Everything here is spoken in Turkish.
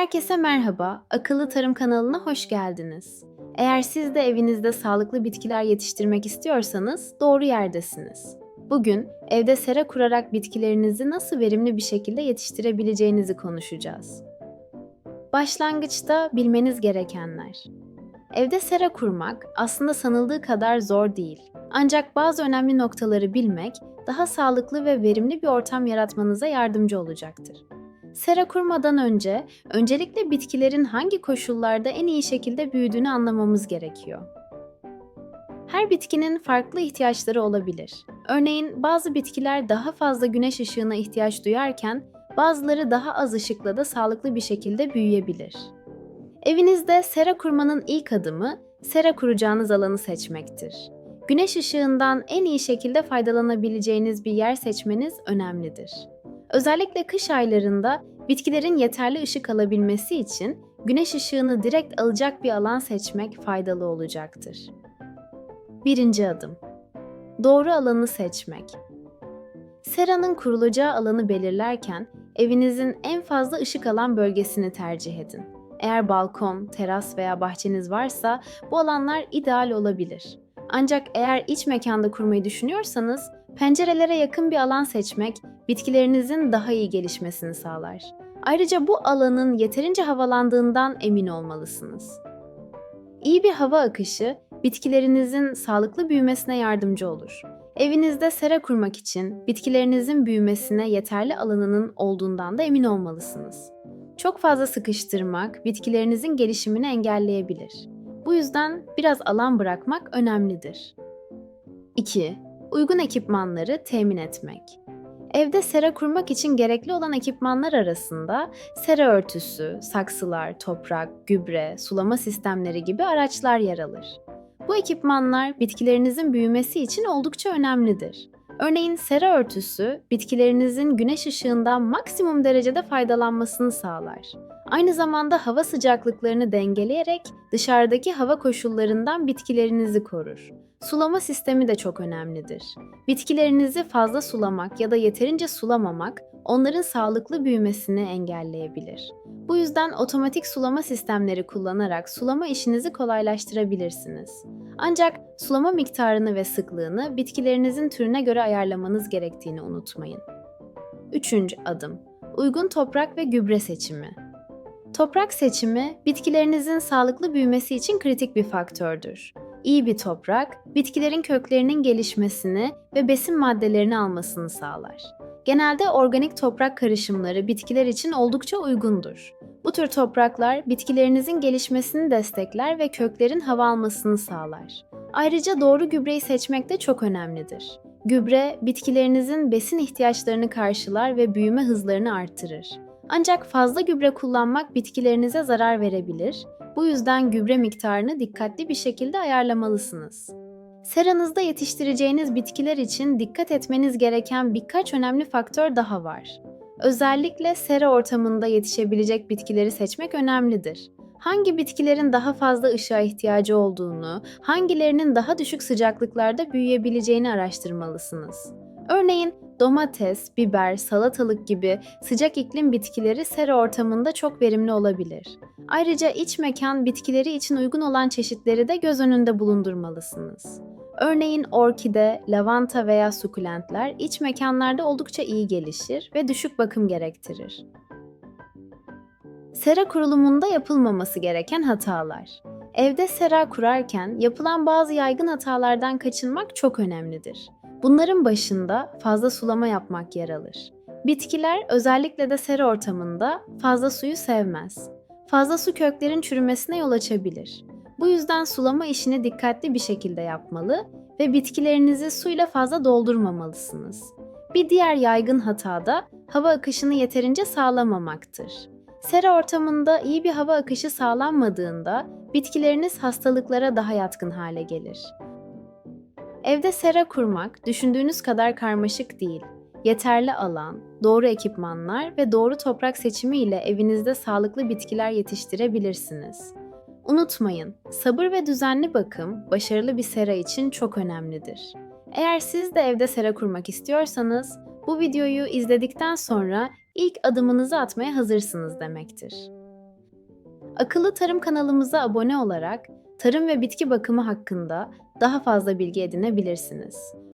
Herkese merhaba, Akıllı Tarım kanalına hoş geldiniz. Eğer siz de evinizde sağlıklı bitkiler yetiştirmek istiyorsanız doğru yerdesiniz. Bugün evde sera kurarak bitkilerinizi nasıl verimli bir şekilde yetiştirebileceğinizi konuşacağız. Başlangıçta bilmeniz gerekenler. Evde sera kurmak aslında sanıldığı kadar zor değil. Ancak bazı önemli noktaları bilmek daha sağlıklı ve verimli bir ortam yaratmanıza yardımcı olacaktır. Sera kurmadan önce öncelikle bitkilerin hangi koşullarda en iyi şekilde büyüdüğünü anlamamız gerekiyor. Her bitkinin farklı ihtiyaçları olabilir. Örneğin bazı bitkiler daha fazla güneş ışığına ihtiyaç duyarken bazıları daha az ışıkla da sağlıklı bir şekilde büyüyebilir. Evinizde sera kurmanın ilk adımı sera kuracağınız alanı seçmektir. Güneş ışığından en iyi şekilde faydalanabileceğiniz bir yer seçmeniz önemlidir. Özellikle kış aylarında bitkilerin yeterli ışık alabilmesi için güneş ışığını direkt alacak bir alan seçmek faydalı olacaktır. Birinci adım. Doğru alanı seçmek. Seranın kurulacağı alanı belirlerken evinizin en fazla ışık alan bölgesini tercih edin. Eğer balkon, teras veya bahçeniz varsa bu alanlar ideal olabilir. Ancak eğer iç mekanda kurmayı düşünüyorsanız pencerelere yakın bir alan seçmek bitkilerinizin daha iyi gelişmesini sağlar. Ayrıca bu alanın yeterince havalandığından emin olmalısınız. İyi bir hava akışı bitkilerinizin sağlıklı büyümesine yardımcı olur. Evinizde sera kurmak için bitkilerinizin büyümesine yeterli alanının olduğundan da emin olmalısınız. Çok fazla sıkıştırmak bitkilerinizin gelişimini engelleyebilir. Bu yüzden biraz alan bırakmak önemlidir. 2. Uygun ekipmanları temin etmek. Evde sera kurmak için gerekli olan ekipmanlar arasında sera örtüsü, saksılar, toprak, gübre, sulama sistemleri gibi araçlar yer alır. Bu ekipmanlar bitkilerinizin büyümesi için oldukça önemlidir. Örneğin sera örtüsü bitkilerinizin güneş ışığından maksimum derecede faydalanmasını sağlar. Aynı zamanda hava sıcaklıklarını dengeleyerek dışarıdaki hava koşullarından bitkilerinizi korur. Sulama sistemi de çok önemlidir. Bitkilerinizi fazla sulamak ya da yeterince sulamamak onların sağlıklı büyümesini engelleyebilir. Bu yüzden otomatik sulama sistemleri kullanarak sulama işinizi kolaylaştırabilirsiniz. Ancak sulama miktarını ve sıklığını bitkilerinizin türüne göre ayarlamanız gerektiğini unutmayın. Üçüncü adım. Uygun toprak ve gübre seçimi. Toprak seçimi bitkilerinizin sağlıklı büyümesi için kritik bir faktördür. İyi bir toprak, bitkilerin köklerinin gelişmesini ve besin maddelerini almasını sağlar. Genelde organik toprak karışımları bitkiler için oldukça uygundur. Bu tür topraklar bitkilerinizin gelişmesini destekler ve köklerin hava almasını sağlar. Ayrıca doğru gübreyi seçmek de çok önemlidir. Gübre, bitkilerinizin besin ihtiyaçlarını karşılar ve büyüme hızlarını arttırır. Ancak fazla gübre kullanmak bitkilerinize zarar verebilir. Bu yüzden gübre miktarını dikkatli bir şekilde ayarlamalısınız. Seranızda yetiştireceğiniz bitkiler için dikkat etmeniz gereken birkaç önemli faktör daha var. Özellikle sera ortamında yetişebilecek bitkileri seçmek önemlidir. Hangi bitkilerin daha fazla ışığa ihtiyacı olduğunu, hangilerinin daha düşük sıcaklıklarda büyüyebileceğini araştırmalısınız. Örneğin domates, biber, salatalık gibi sıcak iklim bitkileri sera ortamında çok verimli olabilir. Ayrıca iç mekan bitkileri için uygun olan çeşitleri de göz önünde bulundurmalısınız. Örneğin orkide, lavanta veya sukulentler iç mekanlarda oldukça iyi gelişir ve düşük bakım gerektirir. Sera kurulumunda yapılmaması gereken hatalar. Evde sera kurarken yapılan bazı yaygın hatalardan kaçınmak çok önemlidir. Bunların başında fazla sulama yapmak yer alır. Bitkiler özellikle de sera ortamında fazla suyu sevmez. Fazla su köklerin çürümesine yol açabilir. Bu yüzden sulama işini dikkatli bir şekilde yapmalı ve bitkilerinizi suyla fazla doldurmamalısınız. Bir diğer yaygın hata da hava akışını yeterince sağlamamaktır. Sera ortamında iyi bir hava akışı sağlanmadığında bitkileriniz hastalıklara daha yatkın hale gelir. Evde sera kurmak düşündüğünüz kadar karmaşık değil. Yeterli alan, doğru ekipmanlar ve doğru toprak seçimi ile evinizde sağlıklı bitkiler yetiştirebilirsiniz. Unutmayın, sabır ve düzenli bakım başarılı bir sera için çok önemlidir. Eğer siz de evde sera kurmak istiyorsanız, bu videoyu izledikten sonra ilk adımınızı atmaya hazırsınız demektir. Akıllı Tarım kanalımıza abone olarak tarım ve bitki bakımı hakkında daha fazla bilgi edinebilirsiniz.